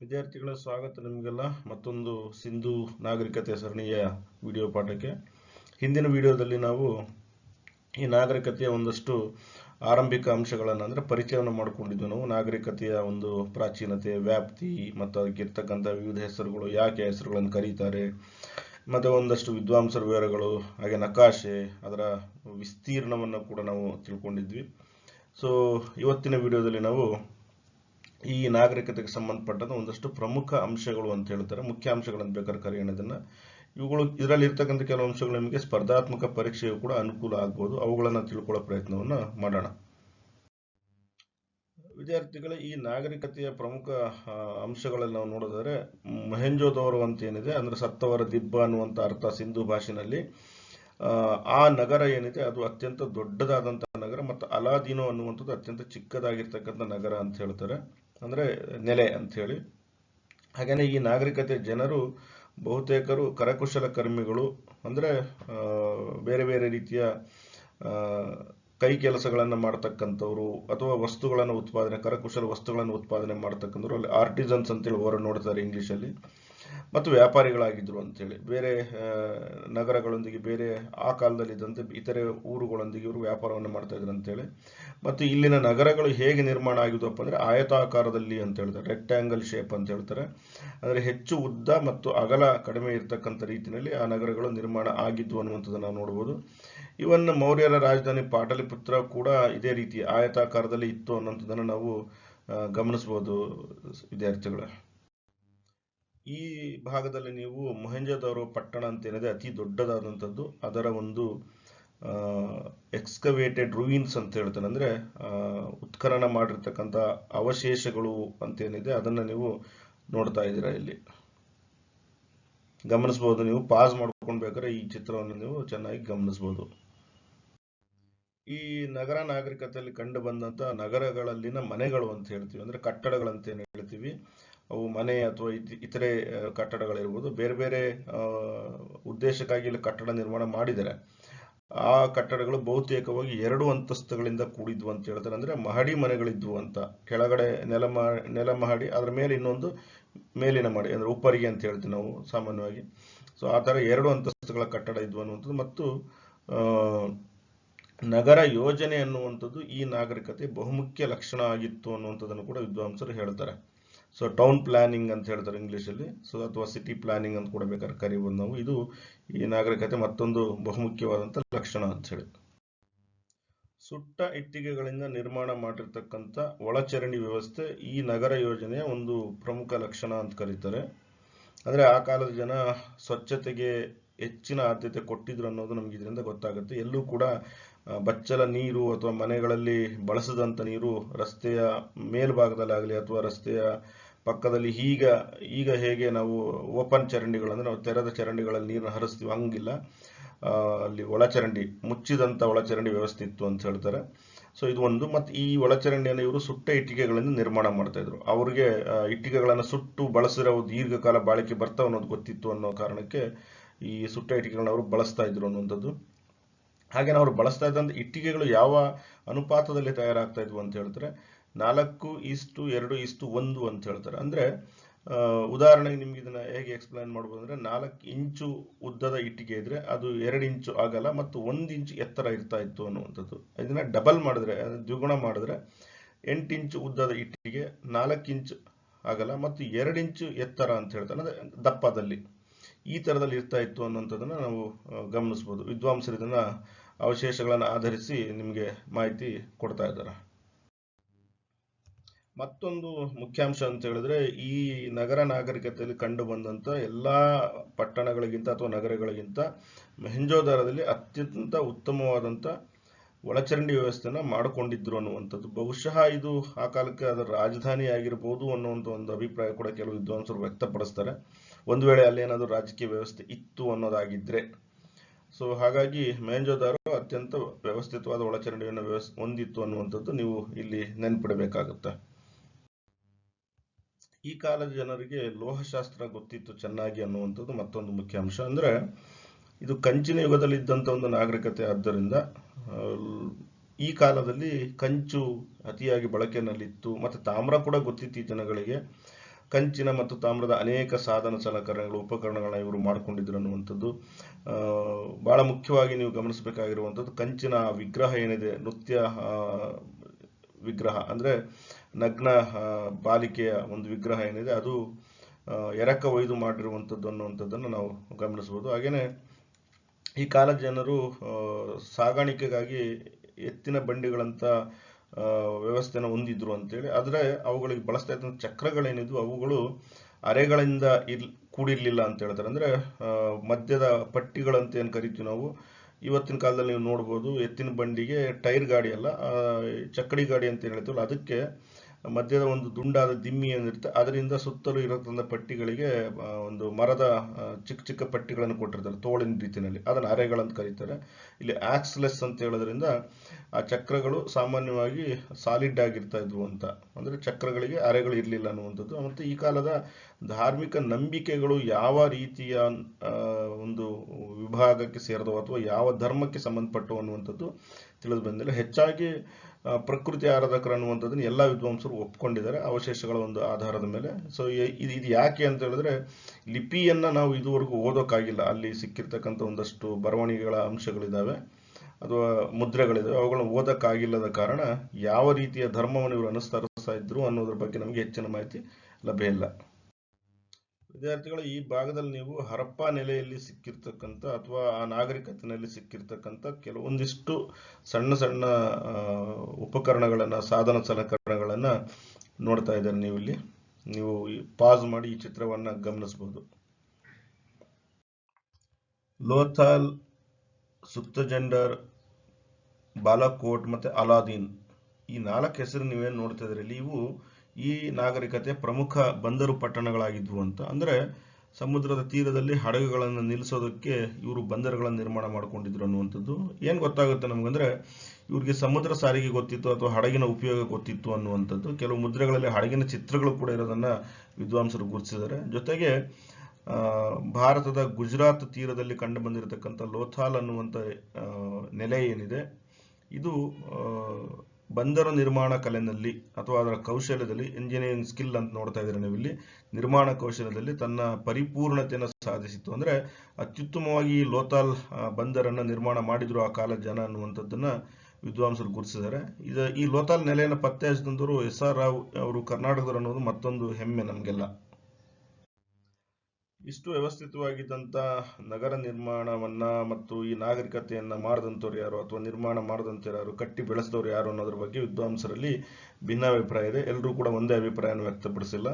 ವಿದ್ಯಾರ್ಥಿಗಳ ಸ್ವಾಗತ ನಿಮಗೆಲ್ಲ. ಮತ್ತೊಂದು ಸಿಂಧು ನಾಗರಿಕತೆ ಸರಣಿಯ ವಿಡಿಯೋ ಪಾಠಕ್ಕೆ. ಹಿಂದಿನ ವಿಡಿಯೋದಲ್ಲಿ ನಾವು ಈ ನಾಗರಿಕತೆಯ ಒಂದಷ್ಟು ಆರಂಭಿಕ ಅಂಶಗಳನ್ನು ಅಂದರೆ ಪರಿಚಯವನ್ನು ಮಾಡಿಕೊಂಡಿದ್ದು ನಾವು. ನಾಗರಿಕತೆಯ ಒಂದು ಪ್ರಾಚೀನತೆ, ವ್ಯಾಪ್ತಿ ಮತ್ತು ಅದಕ್ಕೆ ಇರ್ತಕ್ಕಂಥ ವಿವಿಧ ಹೆಸರುಗಳು ಯಾಕೆ ಹೆಸರುಗಳನ್ನು ಕರೀತಾರೆ, ಮತ್ತು ಒಂದಷ್ಟು ವಿದ್ವಾಂಸರ ವಿವರಗಳು, ಹಾಗೆ ನಕಾಶೆ, ಅದರ ವಿಸ್ತೀರ್ಣವನ್ನು ಕೂಡ ನಾವು ತಿಳ್ಕೊಂಡಿದ್ವಿ. ಸೊ ಇವತ್ತಿನ ವಿಡಿಯೋದಲ್ಲಿ ನಾವು ಈ ನಾಗರಿಕತೆಗೆ ಸಂಬಂಧಪಟ್ಟಂತ ಒಂದಷ್ಟು ಪ್ರಮುಖ ಅಂಶಗಳು ಅಂತ ಹೇಳ್ತಾರೆ. ಮುಖ್ಯ ಅಂಶಗಳನ್ನು ಬೇಕಾದ್ರೆ ಕರೆಯೋಣ ಇದನ್ನ ಇವುಗಳು ಇದರಲ್ಲಿ ಇರ್ತಕ್ಕಂಥ ಕೆಲವು ಅಂಶಗಳು ನಿಮಗೆ ಸ್ಪರ್ಧಾತ್ಮಕ ಪರೀಕ್ಷೆಯು ಕೂಡ ಅನುಕೂಲ ಆಗ್ಬೋದು. ಅವುಗಳನ್ನು ತಿಳ್ಕೊಳ್ಳೋ ಪ್ರಯತ್ನವನ್ನ ಮಾಡೋಣ. ವಿದ್ಯಾರ್ಥಿಗಳ, ಈ ನಾಗರಿಕತೆಯ ಪ್ರಮುಖ ಅಂಶಗಳಲ್ಲಿ ನಾವು ನೋಡಿದರೆ ಮೊಹೆಂಜೋದವರು ಅಂತ ಏನಿದೆ, ಅಂದ್ರೆ ಸತ್ತವರ ದಿಬ್ಬ ಅನ್ನುವಂಥ ಅರ್ಥ ಸಿಂಧು ಭಾಷೆನಲ್ಲಿ. ಆ ನಗರ ಏನಿದೆ, ಅದು ಅತ್ಯಂತ ದೊಡ್ಡದಾದಂತಹ ನಗರ, ಮತ್ತು ಅಲಾದಿನೋ ಅನ್ನುವಂಥದ್ದು ಅತ್ಯಂತ ಚಿಕ್ಕದಾಗಿರ್ತಕ್ಕಂಥ ನಗರ ಅಂತ ಹೇಳ್ತಾರೆ. ಅಂದ್ರೆ ನೆಲೆ ಅಂತ ಹೇಳಿ. ಹಾಗೇನೆ ಈ ನಾಗರಿಕತೆ ಜನರು, ಬಹುತೇಕರು ಕರಕುಶಲ ಕರ್ಮಿಗಳು ಅಂದರೆ ಬೇರೆ ಬೇರೆ ರೀತಿಯ ಕೈ ಕೆಲಸಗಳನ್ನು ಮಾಡ್ತಕ್ಕಂಥವ್ರು ಅಥವಾ ವಸ್ತುಗಳನ್ನು ಉತ್ಪಾದನೆ, ಕರಕುಶಲ ವಸ್ತುಗಳನ್ನು ಉತ್ಪಾದನೆ ಮಾಡ್ತಕ್ಕಂಥವ್ರು, ಅಲ್ಲಿ ಆರ್ಟಿಸನ್ಸ್ ಅಂತೇಳಿ ಅವರು ನೋಡ್ತಾರೆ ಇಂಗ್ಲಿಷಲ್ಲಿ ಮತ್ತು ವ್ಯಾಪಾರಿಗಳಾಗಿದ್ರು ಅಂತೇಳಿ. ಬೇರೆ ನಗರಗಳೊಂದಿಗೆ ಬೇರೆ ಆ ಕಾಲದಲ್ಲಿ ಇದ್ದಂತೆ ಇತರೆ ಊರುಗಳೊಂದಿಗೆ ಇವರು ವ್ಯಾಪಾರವನ್ನು ಮಾಡ್ತಾ ಇದ್ರು ಅಂತೇಳಿ. ಮತ್ತು ಇಲ್ಲಿನ ನಗರಗಳು ಹೇಗೆ ನಿರ್ಮಾಣ ಆಗಿದ್ವಪ್ಪ ಅಂದರೆ ಆಯತಾಕಾರದಲ್ಲಿ ಅಂತ ಹೇಳ್ತಾರೆ. ರೆಕ್ಟ್ಯಾಂಗಲ್ ಶೇಪ್ ಅಂತ ಹೇಳ್ತಾರೆ. ಅಂದರೆ ಹೆಚ್ಚು ಉದ್ದ ಮತ್ತು ಅಗಲ ಕಡಿಮೆ ಇರತಕ್ಕಂಥ ರೀತಿಯಲ್ಲಿ ಆ ನಗರಗಳು ನಿರ್ಮಾಣ ಆಗಿದ್ವು ಅನ್ನುವಂಥದ್ದನ್ನು ನಾವು ನೋಡಬಹುದು ಇವನ್ ಮೌರ್ಯರ ರಾಜಧಾನಿ ಪಾಟಲಿಪುತ್ರ ಕೂಡ ಇದೇ ರೀತಿ ಆಯತಾಕಾರದಲ್ಲಿ ಇತ್ತು ಅನ್ನುವಂಥದ್ದನ್ನು ನಾವು ಗಮನಿಸ್ಬೋದು ವಿದ್ಯಾರ್ಥಿಗಳೇ. ಈ ಭಾಗದಲ್ಲಿ ನೀವು ಮೊಹೆಂಜೋದಾರೋ ಪಟ್ಟಣ ಅಂತ ಏನಿದೆ ಅತಿ ದೊಡ್ಡದಾದಂಥದ್ದು. ಅದರ ಒಂದು ಎಕ್ಸ್ಕವೇಟೆಡ್ ರೂಯಿನ್ಸ್ ಅಂತ ಹೇಳ್ತಾರೆ ಅಂದರೆ ಉತ್ಖನನ ಮಾಡಿರ್ತಕ್ಕಂಥ ಅವಶೇಷಗಳು ಅಂತ ಏನಿದೆ, ಅದನ್ನ ನೀವು ನೋಡ್ತಾ ಇದ್ದೀರಾ ಇಲ್ಲಿ. ಗಮನಿಸ್ಬೋದು ನೀವು. ಪಾಸ್ ಮಾಡ್ಕೊಂಡು ಬೇಕಾದ್ರೆ ಈ ಚಿತ್ರವನ್ನು ನೀವು ಚೆನ್ನಾಗಿ ಗಮನಿಸ್ಬೋದು. ಈ ನಗರ ನಾಗರಿಕತೆಯಲ್ಲಿ ಕಂಡು ಬಂದಂಥ ನಗರಗಳಲ್ಲಿನ ಮನೆಗಳು ಅಂತ ಹೇಳ್ತೀವಿ. ಅಂದ್ರೆ ಕಟ್ಟಡಗಳಂತ ಏನ್ ಹೇಳ್ತೀವಿ. ಅವು ಮನೆ ಅಥವಾ ಇತ್- ಇತರೆ ಕಟ್ಟಡಗಳಿರ್ಬೋದು. ಬೇರೆ ಬೇರೆ ಉದ್ದೇಶಕ್ಕಾಗಿ ಇಲ್ಲಿ ಕಟ್ಟಡ ನಿರ್ಮಾಣ ಮಾಡಿದ್ದಾರೆ. ಆ ಕಟ್ಟಡಗಳು ಬಹುತೇಕವಾಗಿ ಎರಡು ಅಂತಸ್ತುಗಳಿಂದ ಕೂಡಿದ್ವು ಅಂತ ಹೇಳ್ತಾರೆ. ಅಂದರೆ ಮಹಡಿ ಮನೆಗಳಿದ್ವು ಅಂತ. ಕೆಳಗಡೆ ನೆಲ ನೆಲ ಮಹಡಿ, ಅದರ ಮೇಲೆ ಇನ್ನೊಂದು ಮೇಲಿನ ಮಹಡಿ, ಅಂದರೆ ಉಪ್ಪರಿಗೆ ಅಂತ ಹೇಳ್ತೀವಿ ನಾವು ಸಾಮಾನ್ಯವಾಗಿ. ಸೊ ಆ ಥರ ಎರಡು ಅಂತಸ್ತುಗಳ ಕಟ್ಟಡ ಇದ್ವು ಅನ್ನುವಂಥದ್ದು. ಮತ್ತು ನಗರ ಯೋಜನೆ ಅನ್ನುವಂಥದ್ದು ಈ ನಾಗರಿಕತೆ ಬಹುಮುಖ್ಯ ಲಕ್ಷಣ ಆಗಿತ್ತು ಅನ್ನುವಂಥದ್ದನ್ನು ಕೂಡ ವಿದ್ವಾಂಸರು ಹೇಳ್ತಾರೆ. ಸೊ ಟೌನ್ ಪ್ಲಾನಿಂಗ್ ಅಂತ ಹೇಳ್ತಾರೆ ಇಂಗ್ಲೀಷಲ್ಲಿ ಸೊ ಅಥವಾ ಸಿಟಿ ಪ್ಲಾನಿಂಗ್ ಅಂತ ಕೂಡ ಬೇಕಾದ್ರೆ ಕರಿಬೋದು ನಾವು. ಇದು ಈ ನಾಗರಿಕತೆ ಮತ್ತೊಂದು ಬಹುಮುಖ್ಯವಾದಂಥ ಲಕ್ಷಣ ಅಂತ ಹೇಳಿ. ಸುಟ್ಟ ಇಟ್ಟಿಗೆಗಳಿಂದ ನಿರ್ಮಾಣ ಮಾಡಿರ್ತಕ್ಕಂಥ ಒಳಚರಂಡಿ ವ್ಯವಸ್ಥೆ ಈ ನಗರ ಯೋಜನೆಯ ಒಂದು ಪ್ರಮುಖ ಲಕ್ಷಣ ಅಂತ ಕರೀತಾರೆ. ಅಂದ್ರೆ ಆ ಕಾಲದ ಜನ ಸ್ವಚ್ಛತೆಗೆ ಹೆಚ್ಚಿನ ಆದ್ಯತೆ ಕೊಟ್ಟಿದ್ರು ಅನ್ನೋದು ನಮ್ಗೆ ಇದರಿಂದ ಗೊತ್ತಾಗುತ್ತೆ. ಎಲ್ಲೂ ಕೂಡ ಬಚ್ಚಲ ನೀರು ಅಥವಾ ಮನೆಗಳಲ್ಲಿ ಬಳಸದಂಥ ನೀರು ರಸ್ತೆಯ ಮೇಲ್ಭಾಗದಲ್ಲಾಗಲಿ ಅಥವಾ ರಸ್ತೆಯ ಪಕ್ಕದಲ್ಲಿ ಈಗ ಈಗ ಹೇಗೆ ನಾವು ಓಪನ್ ಚರಂಡಿಗಳು ಅಂದ್ರೆ ನಾವು ತೆರೆದ ಚರಂಡಿಗಳಲ್ಲಿ ನೀರನ್ನು ಹರಿಸ್ತೀವಿ ಹಂಗಿಲ್ಲ. ಅಲ್ಲಿ ಒಳಚರಂಡಿ ಮುಚ್ಚಿದಂಥ ಒಳಚರಂಡಿ ವ್ಯವಸ್ಥೆ ಇತ್ತು ಅಂತ ಹೇಳ್ತಾರೆ. ಸೊ ಇದು ಒಂದು. ಮತ್ತು ಈ ಒಳಚರಂಡಿಯನ್ನು ಇವರು ಸುಟ್ಟ ಇಟ್ಟಿಗೆಗಳಿಂದ ನಿರ್ಮಾಣ ಮಾಡ್ತಾಯಿದ್ರು ಅವ್ರಿಗೆ ಇಟ್ಟಿಗೆಗಳನ್ನು ಸುಟ್ಟು ಬಳಸಿರೋ ದೀರ್ಘಕಾಲ ಬಾಳಿಕೆ ಬರ್ತಾವ ಅನ್ನೋದು ಗೊತ್ತಿತ್ತು ಅನ್ನೋ ಕಾರಣಕ್ಕೆ ಈ ಸುಟ್ಟ ಇಟ್ಟಿಗೆಗಳನ್ನ ಅವರು ಬಳಸ್ತಾ ಇದ್ರು ಅನ್ನುವಂಥದ್ದು. ಹಾಗೆ ಅವರು ಬಳಸ್ತಾ ಇದ್ದಂಥ ಇಟ್ಟಿಗೆಗಳು ಯಾವ ಅನುಪಾತದಲ್ಲಿ ತಯಾರಾಗ್ತಾ ಇದ್ವು ಅಂತ ಹೇಳಿದ್ರೆ ನಾಲ್ಕು ಇಷ್ಟು, ಎರಡು ಇಷ್ಟು, ಒಂದು ಅಂತ ಹೇಳ್ತಾರೆ. ಅಂದರೆ ಉದಾಹರಣೆಗೆ ನಿಮ್ಗೆ ಇದನ್ನ ಹೇಗೆ ಎಕ್ಸ್ಪ್ಲೈನ್ ಮಾಡ್ಬೋದು ಅಂದರೆ, ನಾಲ್ಕು ಇಂಚು ಉದ್ದದ ಇಟ್ಟಿಗೆ ಇದ್ರೆ ಅದು ಎರಡು ಇಂಚು ಆಗಲ್ಲ ಮತ್ತು ಒಂದು ಇಂಚು ಎತ್ತರ ಇರ್ತಾ ಇತ್ತು ಅನ್ನುವಂಥದ್ದು. ಇದನ್ನ ಡಬಲ್ ಮಾಡಿದ್ರೆ ದ್ವಿಗುಣ ಮಾಡಿದ್ರೆ, ಎಂಟು ಇಂಚು ಉದ್ದದ ಇಟ್ಟಿಗೆ ನಾಲ್ಕು ಇಂಚು ಆಗಲ್ಲ ಮತ್ತು ಎರಡು ಇಂಚು ಎತ್ತರ ಅಂತ ಹೇಳ್ತಾರೆ. ಅಂದರೆ ದಪ್ಪದಲ್ಲಿ. ಈ ತರದಲ್ಲಿ ಇರ್ತಾ ಇತ್ತು ಅನ್ನುವಂಥದ್ದನ್ನ ನಾವು ಗಮನಿಸಬಹುದು ವಿದ್ವಾಂಸರು ಇದನ್ನ ಅವಶೇಷಗಳನ್ನು ಆಧರಿಸಿ ನಿಮಗೆ ಮಾಹಿತಿ ಕೊಡ್ತಾ ಇದ್ದಾರೆ. ಮತ್ತೊಂದು ಮುಖ್ಯಾಂಶ ಅಂತ ಹೇಳಿದ್ರೆ, ಈ ನಗರ ನಾಗರಿಕತೆಯಲ್ಲಿ ಕಂಡು ಬಂದಂತ ಎಲ್ಲಾ ಪಟ್ಟಣಗಳಿಗಿಂತ ಅಥವಾ ನಗರಗಳಿಗಿಂತ ಹಿಂಜೋದಾರದಲ್ಲಿ ಅತ್ಯಂತ ಉತ್ತಮವಾದಂತ ಒಳಚರಂಡಿ ವ್ಯವಸ್ಥೆನ ಮಾಡಿಕೊಂಡಿದ್ರು ಅನ್ನುವಂಥದ್ದು. ಬಹುಶಃ ಇದು ಆ ಕಾಲಕ್ಕೆ ಅದರ ರಾಜಧಾನಿ ಆಗಿರ್ಬೋದು ಅನ್ನುವಂಥ ಒಂದು ಅಭಿಪ್ರಾಯ ಕೂಡ ಕೆಲವು ವಿದ್ವಾಂಸರು ವ್ಯಕ್ತಪಡಿಸ್ತಾರೆ. ಒಂದು ವೇಳೆ ಅಲ್ಲೇನಾದರೂ ರಾಜಕೀಯ ವ್ಯವಸ್ಥೆ ಇತ್ತು ಅನ್ನೋದಾಗಿದ್ರೆ. ಸೊ ಹಾಗಾಗಿ ಮೇಂಜೋದಾರು ಅತ್ಯಂತ ವ್ಯವಸ್ಥಿತವಾದ ಒಳಚರಂಡಿಯನ್ನು ವ್ಯವಸ್ಥೆ ಹೊಂದಿತ್ತು ಅನ್ನುವಂಥದ್ದು ನೀವು ಇಲ್ಲಿ ನೆನ್ಪಿಡಬೇಕಾಗುತ್ತೆ. ಈ ಕಾಲದ ಜನರಿಗೆ ಲೋಹಶಾಸ್ತ್ರ ಗೊತ್ತಿತ್ತು ಚೆನ್ನಾಗಿ ಅನ್ನುವಂಥದ್ದು ಮತ್ತೊಂದು ಮುಖ್ಯ ಅಂಶ. ಅಂದ್ರೆ, ಇದು ಕಂಚಿನ ಯುಗದಲ್ಲಿ ಇದ್ದಂತ ಒಂದು ನಾಗರಿಕತೆ ಆದ್ದರಿಂದ ಈ ಕಾಲದಲ್ಲಿ ಕಂಚು ಅತಿಯಾಗಿ ಬಳಕೆಯಲ್ಲಿತ್ತು. ಮತ್ತು ತಾಮ್ರ ಕೂಡ ಗೊತ್ತಿತ್ತು ಈ ಜನಗಳಿಗೆ. ಕಂಚಿನ ಮತ್ತು ತಾಮ್ರದ ಅನೇಕ ಸಾಧನ ಸಲಕರಣೆಗಳು, ಉಪಕರಣಗಳನ್ನ ಇವರು ಮಾಡಿಕೊಂಡಿದ್ರು ಅನ್ನುವಂಥದ್ದು. ಬಹಳ ಮುಖ್ಯವಾಗಿ ನೀವು ಗಮನಿಸಬೇಕಾಗಿರುವಂಥದ್ದು ಕಂಚಿನ ವಿಗ್ರಹ ಏನಿದೆ, ನೃತ್ಯ ವಿಗ್ರಹ ಅಂದ್ರೆ ನಗ್ನ ಬಾಲಿಕೆಯ ಒಂದು ವಿಗ್ರಹ ಏನಿದೆ, ಅದು ಎರಕ ಒಯ್ದು ಮಾಡಿರುವಂಥದ್ದು ಅನ್ನುವಂಥದ್ದನ್ನು ನಾವು ಗಮನಿಸಬಹುದು. ಹಾಗೇನೆ ಈ ಕಾಲದ ಜನರು ಸಾಗಾಣಿಕೆಗಾಗಿ ಎತ್ತಿನ ಬಂಡಿಗಳಂತ ವ್ಯವಸ್ಥೆನ ಹೊಂದಿದ್ರು ಅಂತೇಳಿ. ಆದರೆ ಅವುಗಳಿಗೆ ಬಳಸ್ತಾ ಇದ್ದಂಥ ಚಕ್ರಗಳೇನಿದ್ವು, ಅವುಗಳು ಅರೆಗಳಿಂದ ಇಲ್ ಕೂಡಿರ್ಲಿಲ್ಲ ಅಂತ ಹೇಳ್ತಾರೆ. ಅಂದರೆ ಮಧ್ಯದ ಪಟ್ಟಿಗಳಂತ ಏನು ಕರಿತೀವಿ ನಾವು, ಇವತ್ತಿನ ಕಾಲದಲ್ಲಿ ನೀವು ನೋಡ್ಬೋದು, ಎತ್ತಿನ ಬಂಡಿಗೆ ಟೈರ್ ಗಾಡಿ ಅಲ್ಲ ಚಕ್ಕಡಿ ಗಾಡಿ ಅಂತ ಏನು ಹೇಳ್ತೀವಲ್ಲ, ಅದಕ್ಕೆ ಮಧ್ಯದ ಒಂದು ದುಂಡಾದ ದಿಮ್ಮಿ ಏನಿರುತ್ತೆ, ಅದರಿಂದ ಸುತ್ತಲೂ ಇರತಕ್ಕಂಥ ಪಟ್ಟಿಗಳಿಗೆ ಒಂದು ಮರದ ಚಿಕ್ಕ ಚಿಕ್ಕ ಪಟ್ಟಿಗಳನ್ನು ಕೊಟ್ಟಿರ್ತಾರೆ, ತೋಳಿನ ರೀತಿಯಲ್ಲಿ. ಅದನ್ನು ಅರೆಗಳಂತ ಕರೀತಾರೆ. ಇಲ್ಲಿ ಆಕ್ಸ್ಲೆಸ್ ಅಂತ ಹೇಳೋದ್ರಿಂದ, ಆ ಚಕ್ರಗಳು ಸಾಮಾನ್ಯವಾಗಿ ಸಾಲಿಡ್ ಆಗಿರ್ತಾ ಇದ್ವು ಅಂತ. ಅಂದ್ರೆ ಚಕ್ರಗಳಿಗೆ ಅರೆಗಳು ಇರಲಿಲ್ಲ ಅನ್ನುವಂಥದ್ದು. ಮತ್ತು ಈ ಕಾಲದ ಧಾರ್ಮಿಕ ನಂಬಿಕೆಗಳು ಯಾವ ರೀತಿಯ ಒಂದು ವಿಭಾಗಕ್ಕೆ ಸೇರಿದವು ಅಥವಾ ಯಾವ ಧರ್ಮಕ್ಕೆ ಸಂಬಂಧಪಟ್ಟವು ಅನ್ನುವಂಥದ್ದು ತಿಳಿದು ಬಂದಿಲ್ಲ. ಹೆಚ್ಚಾಗಿ ಪ್ರಕೃತಿ ಆರಾಧಕರು ಅನ್ನುವಂಥದ್ದನ್ನು ಎಲ್ಲ ವಿದ್ವಾಂಸರು ಒಪ್ಕೊಂಡಿದ್ದಾರೆ. ಅವಶೇಷಗಳ ಒಂದು ಆಧಾರದ ಮೇಲೆ. ಸೊ ಇದು ಇದು ಯಾಕೆ ಅಂತ ಹೇಳಿದ್ರೆ, ಲಿಪಿಯನ್ನು ನಾವು ಇದುವರೆಗೂ ಓದೋಕ್ಕಾಗಿಲ್ಲ ಅಲ್ಲಿ ಸಿಕ್ಕಿರ್ತಕ್ಕಂಥ ಒಂದಷ್ಟು ಬರವಣಿಗೆಗಳ ಅಂಶಗಳಿದ್ದಾವೆ ಅಥವಾ ಮುದ್ರೆಗಳಿದ್ದಾವೆ ಅವುಗಳನ್ನು ಓದೋಕ್ಕಾಗಿಲ್ಲದ ಕಾರಣ ಯಾವ ರೀತಿಯ ಧರ್ಮವನ್ನು ಇವರು ಅನುಸರಿಸ್ತಾ ಇದ್ರು ಅನ್ನೋದ್ರ ಬಗ್ಗೆ ನಮಗೆ ಹೆಚ್ಚಿನ ಮಾಹಿತಿ ಲಭ್ಯ ಇಲ್ಲ. ವಿದ್ಯಾರ್ಥಿಗಳು ಈ ಭಾಗದಲ್ಲಿ ನೀವು ಹರಪ್ಪ ನೆಲೆಯಲ್ಲಿ ಸಿಕ್ಕಿರ್ತಕ್ಕಂಥ ಅಥವಾ ಆ ನಾಗರಿಕತೆಯಲ್ಲಿ ಸಿಕ್ಕಿರ್ತಕ್ಕಂಥ ಕೆಲವೊಂದಿಷ್ಟು ಸಣ್ಣ ಸಣ್ಣ ಉಪಕರಣಗಳನ್ನು, ಸಾಧನ ಸಲಕರಣೆಗಳನ್ನು ನೋಡ್ತಾ ಇದ್ದಾರೆ ನೀವು ಇಲ್ಲಿ ನೀವು ಪಾಸ್ ಮಾಡಿ ಈ ಚಿತ್ರವನ್ನ ಗಮನಿಸಬಹುದು ಲೋಥಾಲ್ ಸುತ್ತಜೆಂಡರ್ ಬಾಲಾಕೋಟ್ ಮತ್ತೆ ಅಲಾದೀನ್ ಈ ನಾಲ್ಕು ಹೆಸರು ನೀವೇನು ನೋಡ್ತಾ ಇದ್ರಲ್ಲಿ ಇವು ಈ ನಾಗರಿಕತೆ ಪ್ರಮುಖ ಬಂದರು ಪಟ್ಟಣಗಳಾಗಿದ್ವು ಅಂತ. ಅಂದ್ರೆ ಸಮುದ್ರದ ತೀರದಲ್ಲಿ ಹಡಗುಗಳನ್ನು ನಿಲ್ಲಿಸೋದಕ್ಕೆ ಇವರು ಬಂದರುಗಳನ್ನು ನಿರ್ಮಾಣ ಮಾಡ್ಕೊಂಡಿದ್ರು ಅನ್ನುವಂಥದ್ದು. ಏನು ಗೊತ್ತಾಗುತ್ತೆ ನಮಗಂದ್ರೆ ಇವರಿಗೆ ಸಮುದ್ರ ಸಾರಿಗೆ ಗೊತ್ತಿತ್ತು ಅಥವಾ ಹಡಗಿನ ಉಪಯೋಗ ಗೊತ್ತಿತ್ತು ಅನ್ನುವಂಥದ್ದು. ಕೆಲವು ಮುದ್ರೆಗಳಲ್ಲಿ ಹಡಗಿನ ಚಿತ್ರಗಳು ಕೂಡ ಇರೋದನ್ನು ವಿದ್ವಾಂಸರು ಗುರುತಿಸಿದ್ದಾರೆ. ಜೊತೆಗೆ ಭಾರತದ ಗುಜರಾತ್ ತೀರದಲ್ಲಿ ಕಂಡು ಬಂದಿರತಕ್ಕಂಥ ಲೋಥಾಲ್ ಅನ್ನುವಂಥ ನೆಲೆ ಏನಿದೆ, ಇದು ಬಂದರು ನಿರ್ಮಾಣ ಕಲೆನಲ್ಲಿ ಅಥವಾ ಅದರ ಕೌಶಲ್ಯದಲ್ಲಿ ಇಂಜಿನಿಯರಿಂಗ್ ಸ್ಕಿಲ್ ಅಂತ ನೋಡ್ತಾ ಇದ್ದೀರಾ ನೀವು ಇಲ್ಲಿ ನಿರ್ಮಾಣ ಕೌಶಲ್ಯದಲ್ಲಿ ತನ್ನ ಪರಿಪೂರ್ಣತೆಯನ್ನು ಸಾಧಿಸಿತ್ತು. ಅಂದರೆ ಅತ್ಯುತ್ತಮವಾಗಿ ಆ, ಬಂದರನ್ನ ನಿರ್ಮಾಣ ಮಾಡಿದ್ರು ಆ ಕಾಲದ ಜನ ಅನ್ನುವಂಥದ್ದನ್ನು ವಿದ್ವಾಂಸರು ಗುರುತಿಸಿದ್ದಾರೆ. ಇದು ಈ ಲೋತಾಲ್ ನೆಲೆಯನ್ನು ಪತ್ತೆ ಹಚ್ಚಿದಂಥವ್ರು ಎಸ್ ಆರ್ ರಾವ್ ಅವರು ಕರ್ನಾಟಕದವರು ಅನ್ನೋದು ಮತ್ತೊಂದು ಹೆಮ್ಮೆ ನಮಗೆಲ್ಲ. ಇಷ್ಟು ವ್ಯವಸ್ಥಿತವಾಗಿದ್ದಂಥ ನಗರ ನಿರ್ಮಾಣವನ್ನ ಮತ್ತು ಈ ನಾಗರಿಕತೆಯನ್ನು ಮಾಡಿದಂಥವ್ರು ಯಾರು ಅಥವಾ ನಿರ್ಮಾಣ ಮಾಡಿದಂಥವ್ರು ಯಾರು, ಕಟ್ಟಿ ಬೆಳೆಸಿದವ್ರು ಯಾರು ಅನ್ನೋದ್ರ ಬಗ್ಗೆ ವಿದ್ವಾಂಸರಲ್ಲಿ ಭಿನ್ನಾಭಿಪ್ರಾಯ ಇದೆ. ಎಲ್ಲರೂ ಕೂಡ ಒಂದೇ ಅಭಿಪ್ರಾಯವನ್ನು ವ್ಯಕ್ತಪಡಿಸಿಲ್ಲ.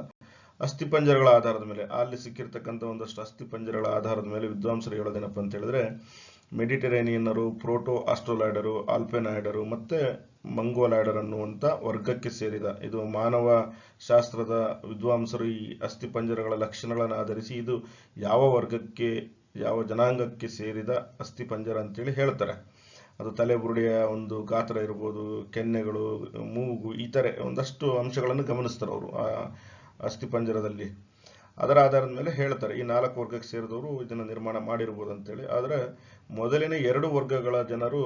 ಅಸ್ಥಿಪಂಜರಗಳ ಆಧಾರದ ಮೇಲೆ ಅಲ್ಲಿ ಸಿಕ್ಕಿರ್ತಕ್ಕಂಥ ಒಂದಷ್ಟು ಅಸ್ಥಿಪಂಜರಗಳ ಆಧಾರದ ಮೇಲೆ ವಿದ್ವಾಂಸರು ಹೇಳೋದೇನಪ್ಪ ಅಂತ ಹೇಳಿದ್ರೆ, ಮೆಡಿಟರೇನಿಯನ್ನರು ಪ್ರೋಟೋ ಆಸ್ಟ್ರೋಲಾಯ್ಡರು ಆಲ್ಪೆನಾಯ್ಡರು ಮತ್ತೆ ಮಂಗೋಲಾಯ್ಡರ್ ಅನ್ನುವಂಥ ವರ್ಗಕ್ಕೆ ಸೇರಿದ. ಇದು ಮಾನವ ಶಾಸ್ತ್ರದ ವಿದ್ವಾಂಸರು ಈ ಅಸ್ಥಿಪಂಜರಗಳ ಲಕ್ಷಣಗಳನ್ನು ಆಧರಿಸಿ ಇದು ಯಾವ ವರ್ಗಕ್ಕೆ, ಯಾವ ಜನಾಂಗಕ್ಕೆ ಸೇರಿದ ಅಸ್ಥಿಪಂಜರ ಅಂತೇಳಿ ಹೇಳ್ತಾರೆ. ಅದು ತಲೆ ಬುರುಡೆಯ ಒಂದು ಗಾತ್ರ ಇರ್ಬೋದು, ಕೆನ್ನೆಗಳು, ಮೂಗು, ಈ ಥರ ಒಂದಷ್ಟು ಅಂಶಗಳನ್ನು ಗಮನಿಸ್ತಾರೆ ಅವರು ಆ ಅಸ್ಥಿಪಂಜರದಲ್ಲಿ ಅದರ ಆಧಾರದ ಮೇಲೆ ಹೇಳ್ತಾರೆ, ಈ ನಾಲ್ಕು ವರ್ಗಕ್ಕೆ ಸೇರಿದವರು ಇದನ್ನು ನಿರ್ಮಾಣ ಮಾಡಿರ್ಬೋದು ಅಂತೇಳಿ. ಆದರೆ ಮೊದಲಿನ ಎರಡು ವರ್ಗಗಳ ಜನರು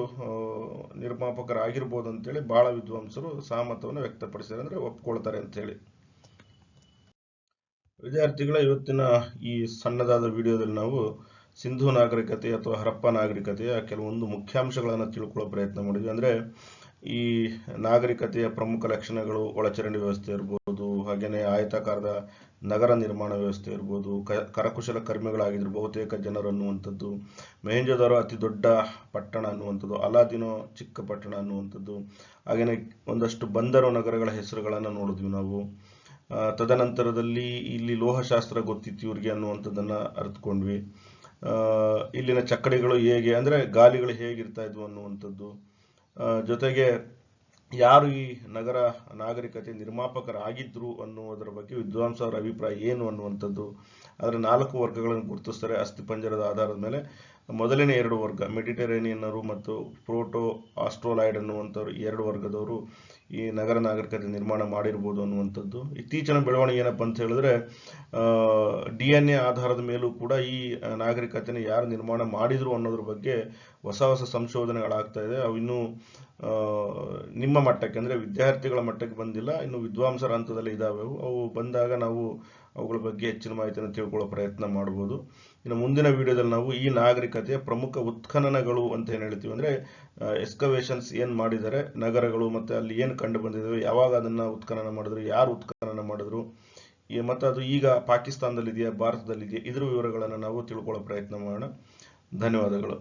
ನಿರ್ಮಾಪಕರಾಗಿರ್ಬೋದು ಅಂತೇಳಿ ಭಾಳ ವಿದ್ವಾಂಸರು ಸಹಮತವನ್ನು ವ್ಯಕ್ತಪಡಿಸಿದ್ದಾರೆ ಅಂದ್ರೆ ಒಪ್ಕೊಳ್ತಾರೆ ಅಂತೇಳಿ. ವಿದ್ಯಾರ್ಥಿಗಳ, ಇವತ್ತಿನ ಈ ಸಣ್ಣದಾದ ವಿಡಿಯೋದಲ್ಲಿ ನಾವು ಸಿಂಧು ನಾಗರಿಕತೆ ಅಥವಾ ಹರಪ್ಪ ನಾಗರಿಕತೆಯ ಕೆಲವೊಂದು ಮುಖ್ಯಾಂಶಗಳನ್ನು ತಿಳ್ಕೊಳ್ಳೋ ಪ್ರಯತ್ನ ಮಾಡಿದ್ವಿ. ಅಂದ್ರೆ ಈ ನಾಗರಿಕತೆಯ ಪ್ರಮುಖ ಲಕ್ಷಣಗಳು ಒಳಚರಂಡಿ ವ್ಯವಸ್ಥೆ ಇರ್ಬೋದು ಹಾಗೆಯೇ ಆಯತಾಕಾರದ ನಗರ ನಿರ್ಮಾಣ ವ್ಯವಸ್ಥೆ ಇರ್ಬೋದು, ಕ- ಕರಕುಶಲ ಕರ್ಮಿಗಳಾಗಿದ್ರು ಬಹುತೇಕ ಜನರು ಅನ್ನುವಂಥದ್ದು, ಮೆಹೆಂಜೋದಾರೋ ಅತಿ ದೊಡ್ಡ ಪಟ್ಟಣ ಅನ್ನುವಂಥದ್ದು, ಅಲಾದಿನೋ ಚಿಕ್ಕ ಪಟ್ಟಣ ಅನ್ನುವಂಥದ್ದು ಹಾಗೆಯೇ ಒಂದಷ್ಟು ಬಂದರು ನಗರಗಳ ಹೆಸರುಗಳನ್ನು ನೋಡಿದ್ವಿ ನಾವು. ತದನಂತರದಲ್ಲಿ ಇಲ್ಲಿ ಲೋಹಶಾಸ್ತ್ರ ಗೊತ್ತಿತ್ತು ಇವ್ರಿಗೆ ಅನ್ನುವಂಥದ್ದನ್ನು ಅರಿತುಕೊಂಡ್ವಿ. ಇಲ್ಲಿನ ಚಕ್ಕಡಿಗಳು ಹೇಗೆ, ಅಂದರೆ ಗಾಲಿಗಳು ಹೇಗಿರ್ತಾ ಇದ್ವು ಅನ್ನುವಂಥದ್ದು. ಜೊತೆಗೆ ಯಾರು ಈ ನಗರ ನಾಗರಿಕತೆ ನಿರ್ಮಾಪಕರಾಗಿದ್ದರು ಅನ್ನುವುದರ ಬಗ್ಗೆ ವಿದ್ವಾಂಸರ ಅಭಿಪ್ರಾಯ ಏನು ಅನ್ನುವಂಥದ್ದು, ಅದರ ನಾಲ್ಕು ವರ್ಗಗಳನ್ನು ಗುರುತಿಸ್ತಾರೆ. ಅಸ್ಥಿಪಂಜರದ ಆಧಾರದ ಮೇಲೆ ಮೊದಲನೇ ಎರಡು ವರ್ಗ, ಮೆಡಿಟರೇನಿಯನ್ನರು ಮತ್ತು ಪ್ರೋಟೋ ಆಸ್ಟ್ರೋಲಾಯ್ಡ್ ಅನ್ನುವಂಥವ್ರು ಎರಡು ವರ್ಗದವರು ಈ ನಗರ ನಾಗರಿಕತೆ ನಿರ್ಮಾಣ ಮಾಡಿರ್ಬೋದು ಅನ್ನುವಂಥದ್ದು. ಇತ್ತೀಚಿನ ಬೆಳವಣಿಗೆ ಏನಪ್ಪ ಅಂತ ಹೇಳಿದ್ರೆ ಡಿ ಎನ್ ಎ ಆಧಾರದ ಮೇಲೂ ಕೂಡ ಈ ನಾಗರಿಕತೆನ ಯಾರು ನಿರ್ಮಾಣ ಮಾಡಿದ್ರು ಅನ್ನೋದ್ರ ಬಗ್ಗೆ ಹೊಸ ಹೊಸ ಸಂಶೋಧನೆಗಳಾಗ್ತಾ ಇದೆ. ಅವು ಇನ್ನೂ ನಿಮ್ಮ ಮಟ್ಟಕ್ಕೆ ಅಂದರೆ ವಿದ್ಯಾರ್ಥಿಗಳ ಮಟ್ಟಕ್ಕೆ ಬಂದಿಲ್ಲ, ಇನ್ನು ವಿದ್ವಾಂಸರ ಹಂತದಲ್ಲಿ ಇದ್ದಾವೆ ಅವು ಬಂದಾಗ ನಾವು ಅವುಗಳ ಬಗ್ಗೆ ಹೆಚ್ಚಿನ ಮಾಹಿತಿಯನ್ನು ತಿಳ್ಕೊಳ್ಳೋ ಪ್ರಯತ್ನ ಮಾಡ್ಬೋದು. ಇನ್ನು ಮುಂದಿನ ವಿಡಿಯೋದಲ್ಲಿ ನಾವು ಈ ನಾಗರಿಕತೆಯ ಪ್ರಮುಖ ಉತ್ಖನನಗಳು ಅಂತ ಏನು ಹೇಳ್ತೀವಿ ಅಂದರೆ ಎಕ್ಸ್ಕವೇಷನ್ಸ್ ಏನು ಮಾಡಿದ್ದಾರೆ, ನಗರಗಳು ಮತ್ತು ಅಲ್ಲಿ ಏನು ಕಂಡು ಬಂದಿದ್ದಾವೆ, ಯಾವಾಗ ಅದನ್ನು ಉತ್ಖನನ ಮಾಡಿದ್ರು, ಯಾರು ಉತ್ಖನನ ಮಾಡಿದ್ರು ಮತ್ತು ಅದು ಈಗ ಪಾಕಿಸ್ತಾನದಲ್ಲಿದೆಯಾ, ಭಾರತದಲ್ಲಿದೆಯಾ, ಇದ್ರ ವಿವರಗಳನ್ನು ನಾವು ತಿಳ್ಕೊಳ್ಳೋ ಪ್ರಯತ್ನ ಮಾಡೋಣ. ಧನ್ಯವಾದಗಳು.